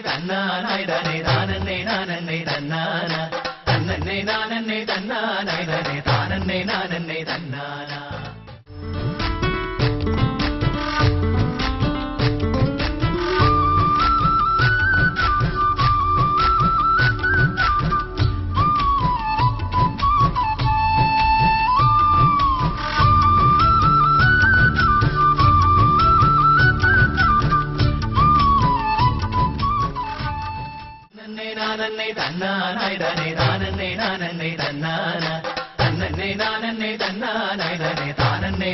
തന്നാനായി തന്നെ താനന്നെ നാനന്നെ തന്നാന തന്നന്നെ നാനന്നെ തന്നാനായി തന്നെ. താനന്നെ നാനന്നെ തന്നാന തന്നാനായി തന്നെ താനന്നെ നാനന്നെ തന്നാന തന്നന്നെ നാനന്നെ തന്നാനായി തന്നെ താനന്നെ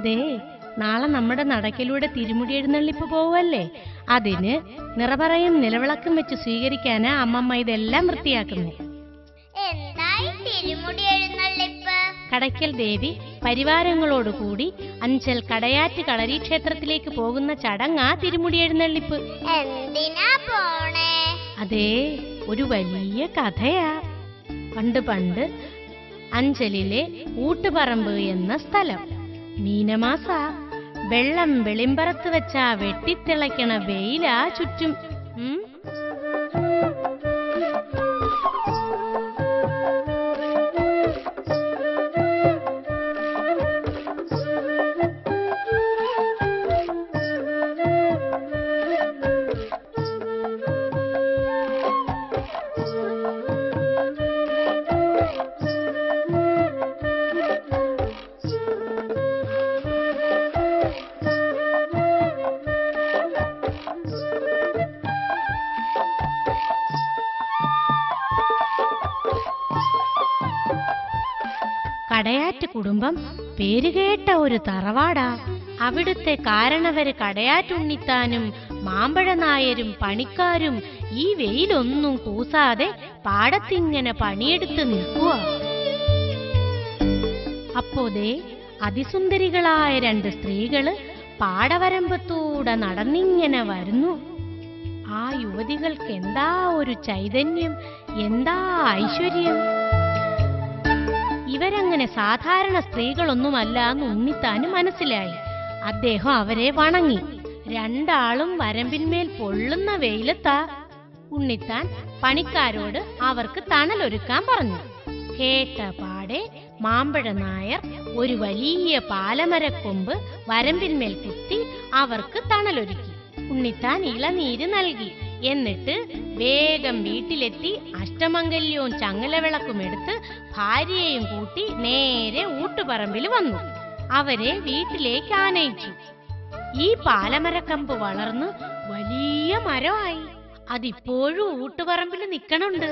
അതെ നാളെ നമ്മുടെ നടക്കിലൂടെ തിരുമുടി എഴുന്നള്ളിപ്പ് പോവല്ലേ അതിന് നിറപറയും നിലവിളക്കും വെച്ച് സ്വീകരിക്കാനാ അമ്മമ്മ ഇതെല്ലാം വൃത്തിയാക്കുന്നു കടയ്ക്കൽ ദേവി പരിവാരങ്ങളോടുകൂടി അഞ്ചൽ കടയാറ്റ് കളരി ക്ഷേത്രത്തിലേക്ക് പോകുന്ന ചടങ്ങാ തിരുമുടി എഴുന്നള്ളിപ്പ്. അതേ ഒരു വലിയ കഥയാ. പണ്ട് പണ്ട് അഞ്ചലിലെ ഊട്ടുപറമ്പ് എന്ന സ്ഥലം. മീനമാസ വെള്ളം വെളിമ്പറത്ത് വെച്ചാ വെട്ടിത്തിളയ്ക്കണ വെയിലാ ചുറ്റും ഉം? കടയാറ്റ് കുടുംബം പേരുകേട്ട ഒരു തറവാടാ. അവിടുത്തെ കാരണവര് കടയാറ്റുണ്ണിത്താനും മാമ്പഴ നായരും പണിക്കാരും ഈ വെയിലൊന്നും കൂസാതെ പാടത്തിങ്ങനെ പണിയെടുത്ത് നിൽക്കുക അപ്പോതേ അതിസുന്ദരികളായ രണ്ട് സ്ത്രീകൾ പാടവരമ്പത്തൂടെ നടന്നിങ്ങനെ വരുന്നു. ആ യുവതികൾക്ക് എന്താ ഒരു ചൈതന്യം? എന്താ ഐശ്വര്യം? ഇവരങ്ങനെ സാധാരണ സ്ത്രീകളൊന്നുമല്ല എന്ന് ഉണ്ണിത്താന് മനസ്സിലായി. അദ്ദേഹം അവരെ വണങ്ങി. രണ്ടാളും വരമ്പിന്മേൽ പൊള്ളുന്ന വെയിലത്താ. ഉണ്ണിത്താൻ പണിക്കാരോട് അവർക്ക് തണലൊരുക്കാൻ പറഞ്ഞു. കേട്ട പാടെ മാമ്പഴ നായർ ഒരു വലിയ പാലമരക്കൊമ്പ് വരമ്പിന്മേൽ കുത്തി അവർക്ക് തണലൊരുക്കി. ഉണ്ണിത്താൻ ഇളനീര് നൽകി. എന്നിട്ട് വേഗം വീട്ടിലെത്തി അഷ്ടമംഗല്യവും ചങ്ങലവിളക്കും എടുത്ത് ഭാര്യയെയും കൂട്ടി നേരെ ഊട്ടുപറമ്പിൽ വന്നു. അവരെ വീട്ടിലേക്ക് ആനയിച്ചു. ഈ പാലമരക്കമ്പ് വളർന്ന് വലിയ മരമായി. അതിപ്പോഴും ഊട്ടുപറമ്പിൽ നിക്കണുണ്ട്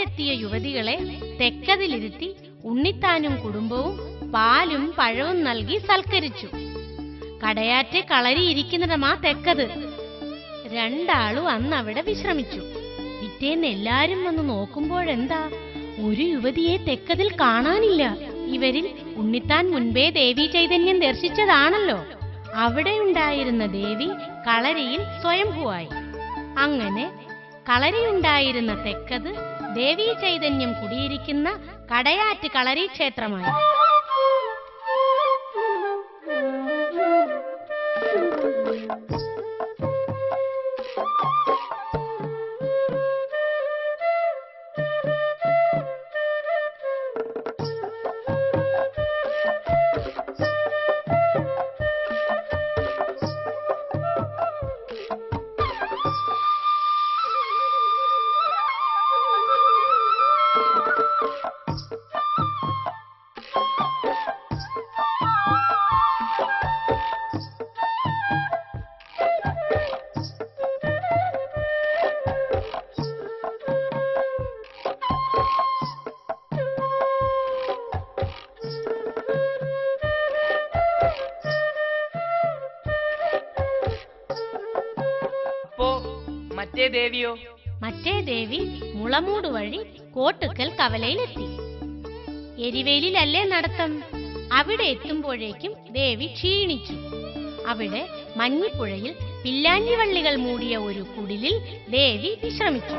കടയാറ്റെത്തിയ യുവതികളെ തെക്കതിലിരുത്തി ഉണ്ണിത്താനും കുടുംബവും പാലും പഴവും നൽകി സൽക്കരിച്ചു. കടയാറ്റ് കളരിയിരിക്കുന്നിടമാ തെക്കത്. രണ്ടാളും അന്ന് അവിടെ വിശ്രമിച്ചു. പിറ്റേന്ന് എല്ലാരും വന്ന് നോക്കുമ്പോഴെന്താ? ഒരു യുവതിയെ തെക്കതിൽ കാണാനില്ല. ഇവരിൽ ഉണ്ണിത്താൻ മുൻപേ ദേവി ചൈതന്യം ദർശിച്ചതാണല്ലോ. അവിടെ ഉണ്ടായിരുന്ന ദേവി കളരിയിൽ സ്വയംഭുവായി. അങ്ങനെ കളരിയുണ്ടായിരുന്ന തെക്കത് ദേവീ ചൈതന്യം കുടിയിരിക്കുന്ന കടയാറ്റ് കളരി ക്ഷേത്രമായി മറ്റേ ദേവിയോ മറ്റേ ദേവി മുളമൂട് വഴി കോട്ടുക്കൽ കവലയിലെത്തി. എരിവേലിലല്ലേ നടത്തം? അവിടെ എത്തുമ്പോഴേക്കും ദേവി ക്ഷീണിച്ചു. അവിടെ മഞ്ഞിപ്പുഴയിൽ പില്ലാഞ്ഞിവള്ളികൾ മൂടിയ ഒരു കുടിലിൽ ദേവി വിശ്രമിച്ചു.